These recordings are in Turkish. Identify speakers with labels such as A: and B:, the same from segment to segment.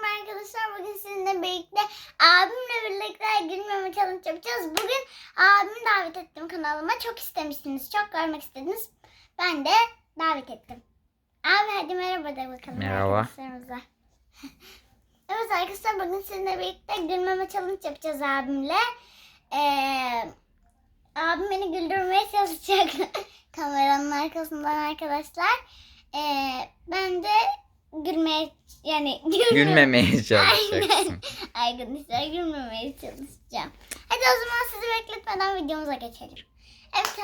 A: merhaba arkadaşlar. Bugün sizinle birlikte abimle birlikte gülmeme challenge yapacağız. Bugün abimi davet ettim kanalıma. Çok istemişsiniz, çok görmek istediniz. Ben de davet ettim. Abi hadi merhaba de bakalım
B: Merhaba.
A: arkadaşlarımıza. evet arkadaşlar bugün sizinle birlikte gülmeme challenge yapacağız abimle. Ee, abim beni güldürmeye çalışacak kameranın arkasından arkadaşlar. Ee, ben de gülmeye yani gülme-
B: Gülmemeye
A: Aynen.
B: çalışacaksın.
A: Arkadaşlar gülmemeye çalışacağım. Hadi o zaman sizi bekletmeden videomuza geçelim. Evet,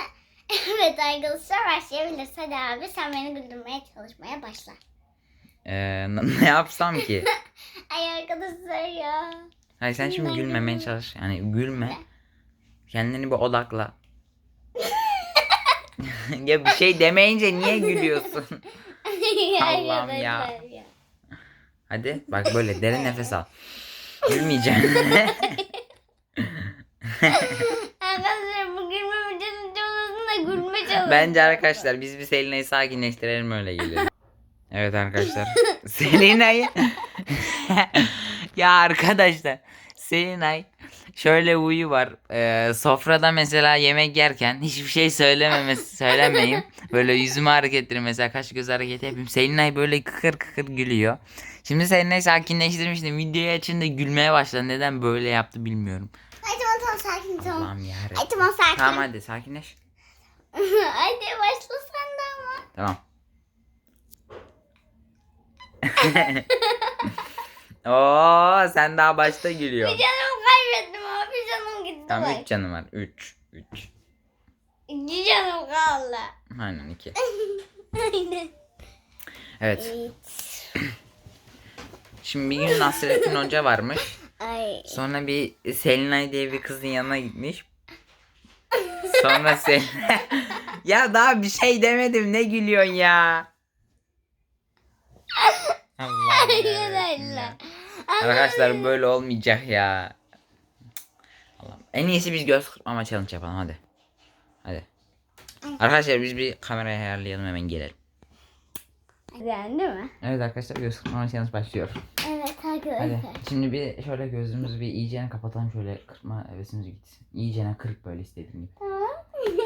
A: evet arkadaşlar başlayabiliriz. Hadi abi sen beni güldürmeye çalışmaya başla.
B: Ee, ne yapsam ki?
A: Ay arkadaşlar ya.
B: Hayır sen şimdi
A: Ben
B: gülmemeye
A: gülmem.
B: çalış. Yani gülme. Kendini bir odakla. ya bir şey demeyince niye gülüyorsun? Allah'ım ya. Hadi bak böyle derin nefes al. Gülmeyeceksin.
A: Arkadaşlar bu gülme videosunun da gülme çalışacağım.
B: Bence arkadaşlar biz bir Selina'yı sakinleştirelim öyle geliyor. Evet arkadaşlar. Selina'yı ya arkadaşlar Selinay şöyle huyu var. Ee, sofrada mesela yemek yerken hiçbir şey söylememesi söylemeyeyim. Böyle yüzümü hareket ettireyim mesela kaş göz hareketi yapayım. Selinay böyle kıkır kıkır gülüyor. Şimdi Selinay'ı sakinleştirmiştim. Videoyu açınca gülmeye başladı. Neden böyle yaptı bilmiyorum.
A: Ay tamam tamam sakin tamam.
B: Allah'ım yarabbim.
A: Ay tamam sakin.
B: Tamam hadi sakinleş.
A: hadi başla sen de ama.
B: Tamam. Oo sen daha başta gülüyor.
A: Bir canım kaybettim abi canım gitti.
B: Tamam
A: bak.
B: 3 canım var. 3. 3.
A: İki canım kaldı.
B: Aynen 2.
A: Aynen.
B: Evet. Şimdi bir gün Nasrettin Hoca varmış.
A: Ay.
B: Sonra bir Selinay diye bir kızın yanına gitmiş. Sonra Sel... ya daha bir şey demedim ne gülüyorsun ya? Yarabbim ya. Arkadaşlar böyle olmayacak ya. Allah'ım. En iyisi biz göz kırpmama challenge yapalım hadi. Hadi. Arkadaşlar biz bir kamerayı ayarlayalım hemen gelelim.
A: Beğendi mi?
B: Evet arkadaşlar göz kırpmama challenge başlıyor.
A: Evet
B: Hadi.
A: arkadaşlar.
B: Şimdi bir şöyle gözümüzü bir iyicene kapatalım şöyle kırpma hevesimiz gitsin. İyicene kırp böyle istediğin gibi.
A: Tamam.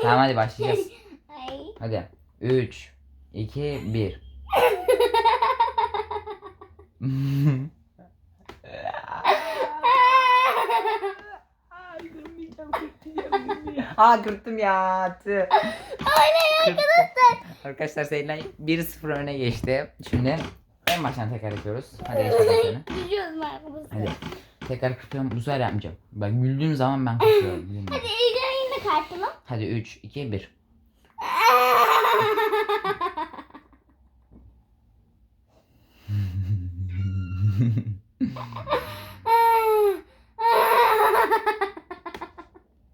B: Tamam hadi başlayacağız.
A: Ay.
B: Hadi. 3 2 1 Aa kırptım ya. Tüh. Kırptım. Arkadaşlar Selinay 1-0 öne geçti. Şimdi en baştan tekrar yapıyoruz. Hadi geç bakalım
A: arkadaşlar.
B: Hadi. Tekrar kırpıyorum. Bu sefer yapmayacağım. Ben güldüğüm zaman ben kırpıyorum.
A: Hadi iyice yine kartımı.
B: Hadi 3 2 1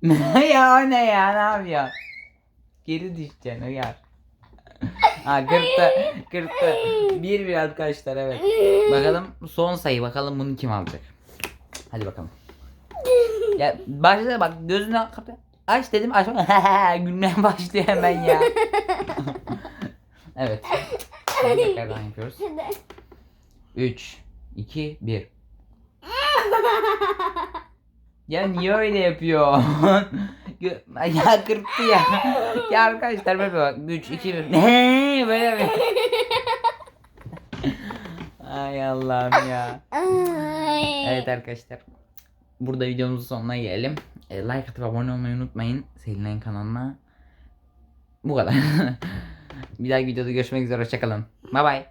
B: ya o ne ya ne yapıyor? Geri düşeceksin uyar. Ha kırptı kırptı. Bir bir arkadaşlar evet. Bakalım son sayı bakalım bunu kim alacak. Hadi bakalım. Ya başla bak gözünü kapı. Aç dedim açma. Gülmeye başlıyor hemen ya. evet. Şimdi tekrardan yapıyoruz.
A: Hadi.
B: 3 2 1 Ya niye öyle yapıyor? Ya kırptı ya. ya arkadaşlar böyle bak 3 2 1 Ne böyle mi? Ay Allah'ım ya. Evet arkadaşlar. Burada videomuzun sonuna gelelim. E, like atıp abone olmayı unutmayın. Selinay'ın kanalına. Bu kadar. Bir dahaki videoda görüşmek üzere. Hoşçakalın. Bye bye.